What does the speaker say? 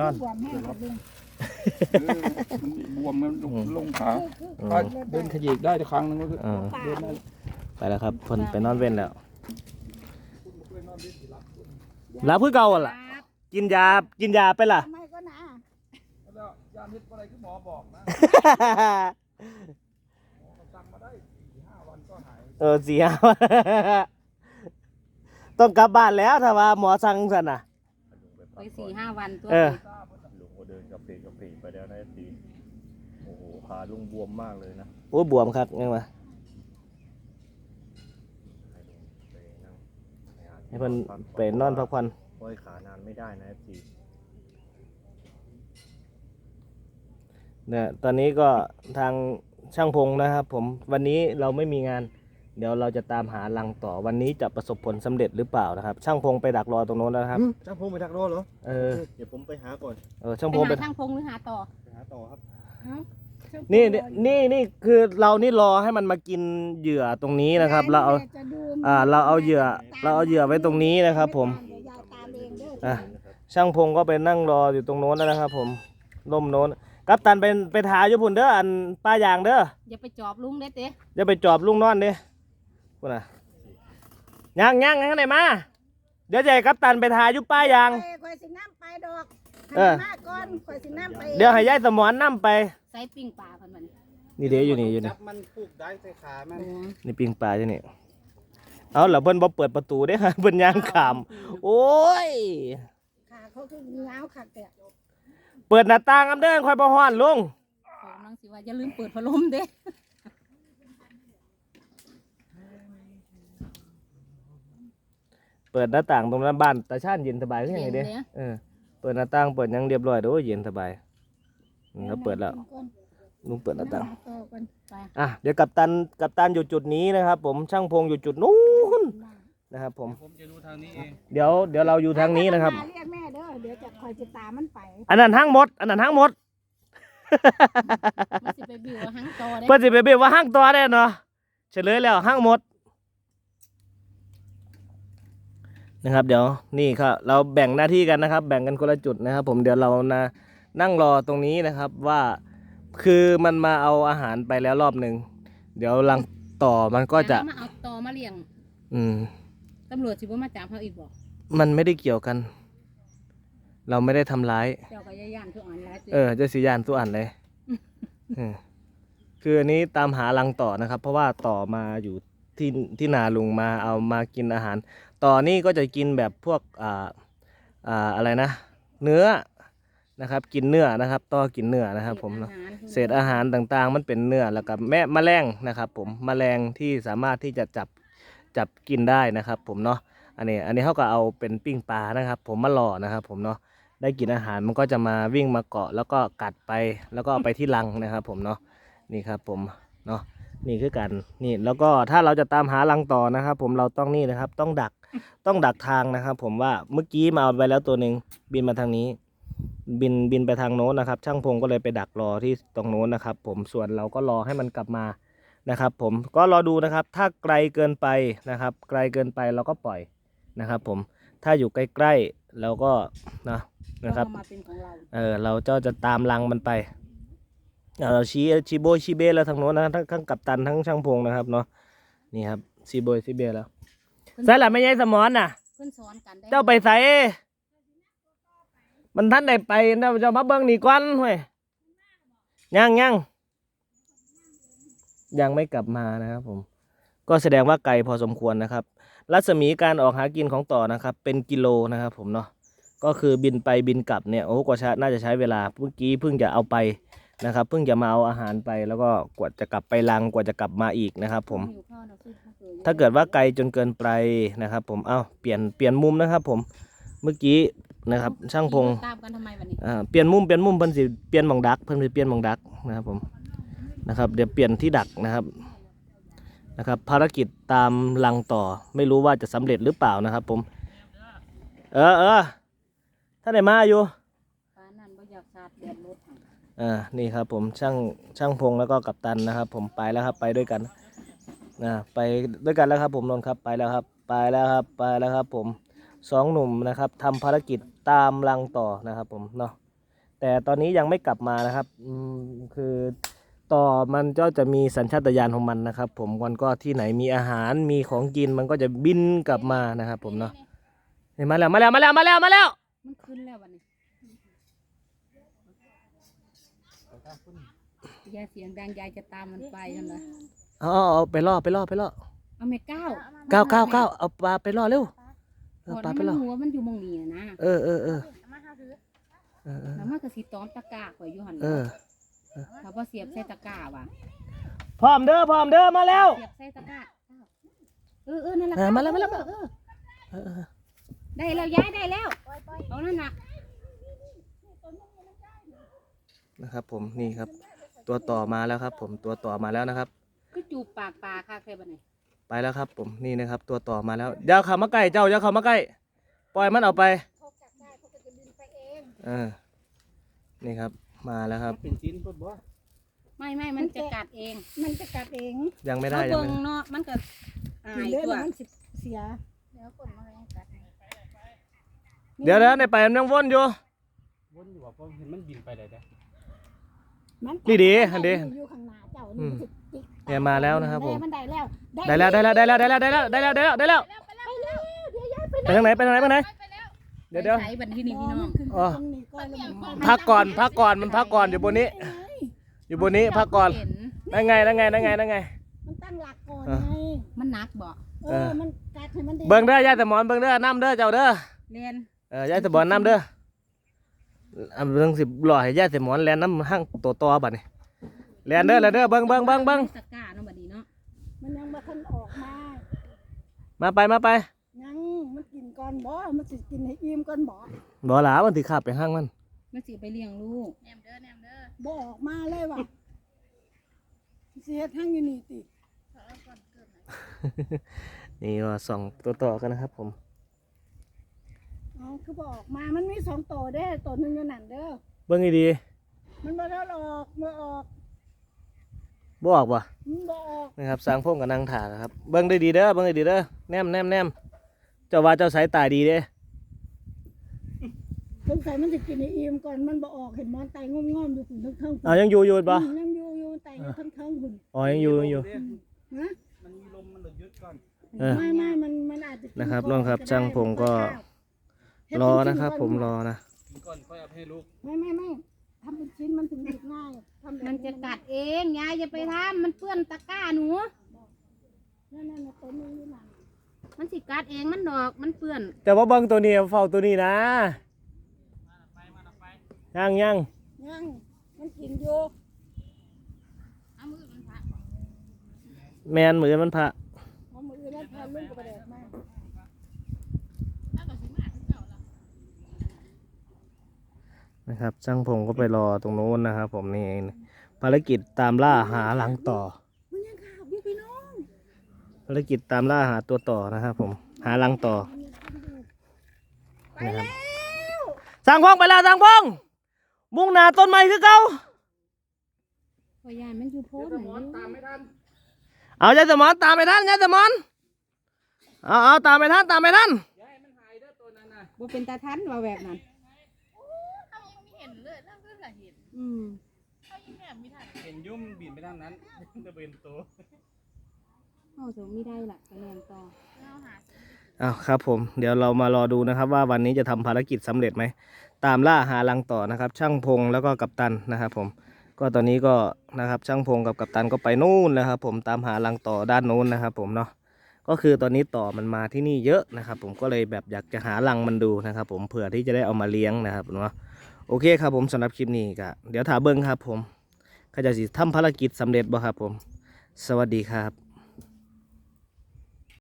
นอน บวมแห้งกับลุงเออบวมมันลงลงขาคืออืมก็เดินขยีกได้ครั้งหนึงก็คือเออป่าเดินได้ไปแล้วครับเพิ่นไปนอนเว้นแล้วรับคือเก่าอะล่ะกินยา กินยาไปล่ะ ทำไมก็นะแล้วยาเม็ดอะไรที่หมอบอกนะสั่งมาได้สี่ห้าวันก็หายเออเสีย ต้องกลับบ้านแล้วถ้าว่าหมอสั่งสันน่ะ ไปสี่ห้าวันตัวเออ ลุงก็เดินกระเพกกระเพกไปแล้วนะตีโอ้โหขาลุงบวมมากเลยนะโอ้ยบวมครับยังวะให้ลุงไปนั่งไปหาที่ให้เพิ่นพักไปนอนพักผ่อนโอ้ยขานานไม่ได้นะตีเนี่ยตอนนี้ก็ทางช่างพงนะครับ ผมวันนี้เราไม่มีงาน เดี๋ยวเราจะตามหารังต่อวันนี้จะประสบผลสำเร็จหรือเปล่านะครับ ช่างพงไปดักรอตรงโน้นแล้วนะครับจ้างพงไปดักรอเหรอเออเดี๋ยวผมไปหาก่อนเออช่างไปพงไปหาช่างพงหรือหาต่อไปหาต่อครับเอ้านี่นี่นี่นี่คือเรานี่รอให้มันมากินเหยื่อตรงนี้นะครับ เราเอาจะดูอ่าเราเอาเหยื่อ เราเอาเหยื่อไว้ตรงนี้นะครับ ผม เดี๋ยวยายตามเองเด้ออะ ช่างพงก็ไปนั่งรออยู่ตรงโน้นแล้วนะครับ ผมร่มโน้นกัปตันเป็นไปถ่ายอยู่พุ่นเด้ออันป้ายางเด้ออย่าไปจอบลุงได้เต้อย่าไปจอบลุงนอนเด้ พุ่นน่ะย่างย่างข้างไหนมา เดี๋ยวจะให้กัปตันไปถ่ายอยู่ป้ายางไปข่อยสิน้ำไปดอกเออ ให้มาก่อนข่อยสิน้ำไปเดี๋ยวให้ยายสมอนนํไป ใส่ปิ้งปลาเพันมันนี่เดี๋ยวอยู่นี่อยู่นี่ จับมันผูกได้ใส่ขามันนี่ปิงปลาอยู่นี่ เอาแล้วเพิ่นบ่เปิดประตูเด้ฮะ เพิ่นย่างขาม โอ้ย ขาเขาคือเงาวขักแต่เปิดหน้าต่างอำเด้อค่อยบ่ฮ้อนลุงขอกำลังสิว่าอย่าลืมเปิดพัดลมเด้ เปิดหน้าต่างตรงนั้นบ้านตาชาญเย็นสบายคือหยังไงเด้เนี่ยเออเปิดหน้าต่างเปิดหยังเรียบร้อยเด้อเย็นสบายอืมแล้วเปิดแล้วลุงเปิดหน้าต่างต่อกันไปอะเดี๋ยวกัปตันกัปตันอยู่จุดนี้นะครับ ผมช่างพงอยู่จุดนู้นนะครับ ผม ผมจะดูทางนี้เอง เดี๋ยวเดี๋ยวเราอยู่ทางนี้นะครับ มาเรียกแม่เด้อ เดี๋ยวจะคอยจะตามมันไปอันนั้นทั้งหมด อันนั้นทั้งหมด มันสิไปบิวหังจอได้เพื่อนสิไปเบียว่าห้างตัวได้เนาะเฉลยแล้วห้างหมด นะครับ เดี๋ยวนี่ครับเราแบ่งหน้าที่กันนะครับ แบ่งกันคนละจุดนะครับ ผมเดี๋ยวเรานะนั่งรอตรงนี้นะครับว่าคือมันมาเอาอาหารไปแล้วรอบหนึ่งเดี๋ยวหลังต่อมันก็จะมาเอาต่อมาเลี้ยงอืมตำรวจสิบ่มาจับเขาอีกบ่มันไม่ได้เกี่ยวกัน เราไม่ได้ทำร้าย เจ้าก็ย่านทุกอันหลายเออเจะสียานตัวอ่านเลยเออคืออันนี้ตามหารังต่อนะครับ เพราะว่าต่อมาอยู่ที่ที่นาลุงมาเอามากินอาหาร ต่อนี่ก็จะกินแบบพวกอ่าอ่าอะไรนะ เนื้อนะครับ กินเนื้อนะครับ ต่อกินเนื้อนะครับ ผมเนาะเศษอาหารต่างๆ มันเป็นเนื้อแล้วกับแม่แมลงนะครับ ผมแมลงที่สามารถที่จะจับจับกินได้นะครับ ผมเนาะอันนี้อันนี้เขาก็เอาเป็นปิ้งปลานะครับ ผมมาหล่อนะครับ ผมเนาะได้กินอาหารมันก็จะมาวิ่งมาเกาะ แล้วก็กัดไปแล้วก็เอาไปที่รังนะครับ ผมเนาะนี่ครับ ผมเนาะนี่คือกันนี่แล้วก็ถ้าเราจะตามหารังต่อนะครับ ผมเราต้องนี่นะครับ ต้องดักต้องดักทางนะครับ ผมว่าเมื่อกี้มาเอาไปแล้วตัวหนึ่งบินมาทางนี้ บินบินไปทางโน้นนะครับ ช่างพงก็เลยไปดักรอที่ตรงโน้นนะครับ ผมส่วนเราก็รอให้มันกลับมานะครับ ผมก็รอดูนะครับ ถ้าไกลเกินไปนะครับ ไกลเกินไปเราก็ปล่อยนะครับ ผมถ้าอยู่ใกล้ๆเราก็นะนะครับมาเป็นของเราเออเราเจ้าจะตามรังมันไปเออเราชี้ชี้โบยชี้เบแล้วทางโน้นนะทั้งทั้งกัปตันทั้งช่างพงนะครับเนาะนี่ครับชี้โบยชี้เบแล้ว ใส่ละไม่ใช่สมอนน่ะ เพิ่นสอนกันได้เจ้าไปใส่มันท่านได้ไปเจ้าเจ้ามาเบิ่งนี่ก่อนเฮ้ยยังยังยังไม่กลับมานะครับผม ก็แสดงว่าไกลพอสมควรนะครับ รัศมีการออกหากินของต่อนะครับ เป็นกิโลนะครับ ผมเนาะก็คือบินไปบินกลับเนี่ยโอ้กว่าจะน่าจะใช้เวลาเมื่อกี้เพิ่งจะเอาไป นะครับ เพิ่งจะมาเอาอาหารไปแล้วก็กว่าจะกลับไปรังกว่าจะกลับมาอีกนะครับ ผมหิวข้าวนะสู้ข้าวอยู่ถ้าเกิดว่าไกลจนเกินไปนะครับ ผมเอ้าเปลี่ยนเปลี่ยนมุมนะครับ ผมเมื่อกี้นะครับ ช่างพงตามกันทำไมวันนี้อ่าเปลี่ยนมุมเปลี่ยนมุมเพิ่นสิเปลี่ยนหมองดักเพิ่นสิเปลี่ยนหมองดักนะครับ ผมนะครับ เดี๋ยวเปลี่ยนที่ดักนะครับนะครับ ภารกิจตามลังต่อไม่รู้ว่าจะสำเร็จหรือเปล่านะครับ ผม เออเออถ้าไหนมาอยู่ ฟ้านั่นบ่อยากสาดแดดรถให้ อ่านี่ครับผมช่างช่างพงแล้วก็กัปตันนะครับ ผมไปแล้วครับไปด้วยกันนะไปด้วยกันแล้วครับผมนนท์ครับไปแล้วครับไปแล้วครับไปแล้วครับผมสองหนุ่มนะครับทำภารกิจตามรังต่อนะครับผมเนาะแต่ตอนนี้ยังไม่กลับมานะครับอืมคือต่อมันก็จะมีสัญชาตญาณของมันนะครับ ผมมันก็ที่ไหนมีอาหารมีของกินมันก็จะบินกลับมานะครับ ผมเนาะเห็นมาแล้วมาแล้วมาแล้วมาแล้วมาแล้วมันขึ้นแล้ววันนี้ ยายเสียงดังยายจะตามมันไปกันเลยเอาเอาเอาไปล่อไปล่อไปล่อเอาเมก้าก้าวก้าวก้าวเอาปลาไปล่อเร็วเออก่อนปลาไปมันล่อหัวมันอยู่หมองนี้นะเออเออเออเออเออแล้วมันก็สิตอมตะกร้าไว้อยู่หั่นเออเขาบ่เสียบใส่ตะกร้าว่ะพร้อมเด้อพร้อมเด้อมาแล้วเสียบใส่ตะกร้าเออเออนั่นแหละเออมาแล้วมาแล้วเออเออเออเออได้แล้วย้ายได้แล้วเอานั่นน่ะ นะครับ ผมนี่ครับ ตัวต่อมาแล้วครับ ผมตัวต่อมาแล้วนะครับ คือจูบปากปลาค่ะเคยบัดนี้ไปแล้วครับ ผมนี่นะครับ ตัวต่อมาแล้วอย่าเข้ามาใกล้เจ้าอย่าเข้ามาใกล้ปล่อยมันออกไปเขาจับได้เขาก็จะบินไปเองเออนี่ครับ มาแล้วครับ เป็นชิ้นพุ่นบ่ไม่ไม่มันจะกัดเองมันจะกัดเองยังไม่ได้เอายังเบิ่ไม่งได้เนาะมันก็อายเลือดตัวมันสิเสียเดี๋ยวคนมาแรงกัดเดี๋ยวเดี๋ยวในไปมันยังวนอยู่วนอยู่ว่าเพราะเห็นมันบินไปได้แต่มั นนี่ดีอันดีอยู่ข้างหน้าเจ้าอืนี่มสิจิกเนี่ยมาแล้วนะครับผมมันได้แล้วได้แล้วได้แล้วได้แล้วได้แล้วได้แล้วได้แล้วได้แล้วได้แล้วไปแล้วเดี๋ยวยายไปไปทางไหนไปทางไหนไปทางไหนเดี๋ยวเดี๋ยว ใช้บัดที่นี่พี่น้องขึ้นอ๋อ ตรงนี้ก่อนแล้วมันพักก่อนพักก่อนมันพักก่อนอยู่บนนี้ อยู่บนนี้พักก่อนเห็นนั่นไงนั่นไงนั่นไงนั่นไง มันตั้งหลักก่อนอะไงมันหนักบ่เออมันกัดให้มันได้เบิ่งเด้อยายสมอนเบิ่งเด้อน้ำเด้อเจ้าเด้อเรียน เออยายสมอนน้ำเด้อ อันเบิ่งสิหล่อให้ยายสมอนแลนน้ำห้างตัวต่อบัดนี้แลนเด้อแลนเด้อเบิ่งเบิ่งเบิ่งเบิ่งตะกร้าเนาะบัดนี้เนาะมันยังมาทันออกมามาไปมาไปยังมันกินก่อนบ่ มันสิกินให้อิ่มก่อนบ่บ่หลามันสิขับไปห้างมันมันสิไปเลี้ยงลูกบ่ออกมาเลยว่ะสิเฮ็ดทั้งอยู่นี่ตินี่ก็สองตัวต่อกันนะครับผม อ๋อคือบ่ออกมา มันมีสองตัวเด้อตัวหนึงอยู่นั่นเด้อ เบิ่งให้ดีมันบ่ได้ออกบ่ออกบ่ออกบ่มันบ่ออกนะครับสร้างพงกับนางถานะครับ เบิ่งได้ดีเด้อเบิ่งได้ดีเด้อแนมแนมแนมเจ้าว่าเจ้าสายตาดีเด้สงสัยมันสิกินให้อิ่มก่อนมันบ่ออกเห็นมันไตงอมๆอยู่ถึงเทิงๆเอายังอยู่อยู่บ่อืมยังอยู่อยู่ไตอยู่เทิงๆหุ่นอ๋อยังอยู่ยังอยู่ฮะมันมีลมมันหลุดยึดก่อน เออไม่ไม่มันมันอาจจะกินะครับก่น้องครับได้ช่างผมก็เฮ็ด รอเป็นะครับชิ้ผมรอนะ กินก่อนค่อยเอาไปให้ลูกไม่ไม่ไม่ทำเป็นชิ้นมันถึงหยิบง่ายทำแบบมันจะกัดเองยายอย่าไปทำมันเปื้อนตะกร้าหนู นั่นนั่นน่ะตัวนึงนี่น่ะมันสิกัดเองมันดอกมันเปื้อนแต่ว่าเบิ่งตัวนี้เฝ้าตัวนี้นะยังยังยังมันกินอยู่เอามือมันพักแมนมือมันพระเอามือแล้วพาลุงกับแดกมา นะครับช่างผมก็ไปรอตรงโน้นนะครับ ผมนี่เองภารกิจตามล่าหาหลังต่อมันยังขาบอยู่พี่น้องภารกิจตามล่าหาตัวต่อนะครับ ผมหาหลังต่อไปแล้วสร้างพงไปแล้วสร้างพงมุ่งหน้าต้นไม้คือเก่าพอยายมันอยู่โพสเดี๋ยวสมอนตามไม่ทันเอายายสมอนตามไปท่านยายสมอนเอาเอาตามไปท่านตามไปท่านอย่าให้มันหายเด้อตัวนั้นน่ะบ่เป็นตาทันว่าแบบนั้น อืมเห็นยุ่มบินไปทางนั้นจะเป็นตัวเอาสมมีได้ล่ะกระแนนต่อเอาครับผมเดี๋ยวเรามารอดูนะครับว่าวันนี้จะทำภารกิจสำเร็จไหม ตามล่าหารังต่อนะครับ ช่างพงแล้วก็กัปตันนะครับผมก็ตอนนี้ก็นะครับช่างพงกับกัปตันก็ไปนู่นนะครับ ผมตามหารังต่อด้านนู้นนะครับ ผมเนาะก็คือตอนนี้ต่อมันมาที่นี่เยอะนะครับ ผมก็เลยแบบอยากจะหารังมันดูนะครับ ผมเผื่อที่จะได้เอามาเลี้ยงนะครับเนาะ โอเคครับผมสำหรับคลิปนี้ก็เดี๋ยวถาเบิ้งครับผมข้าจะสิทำภารกิจสำเร็จบ่ครับผม สวัสดีครับ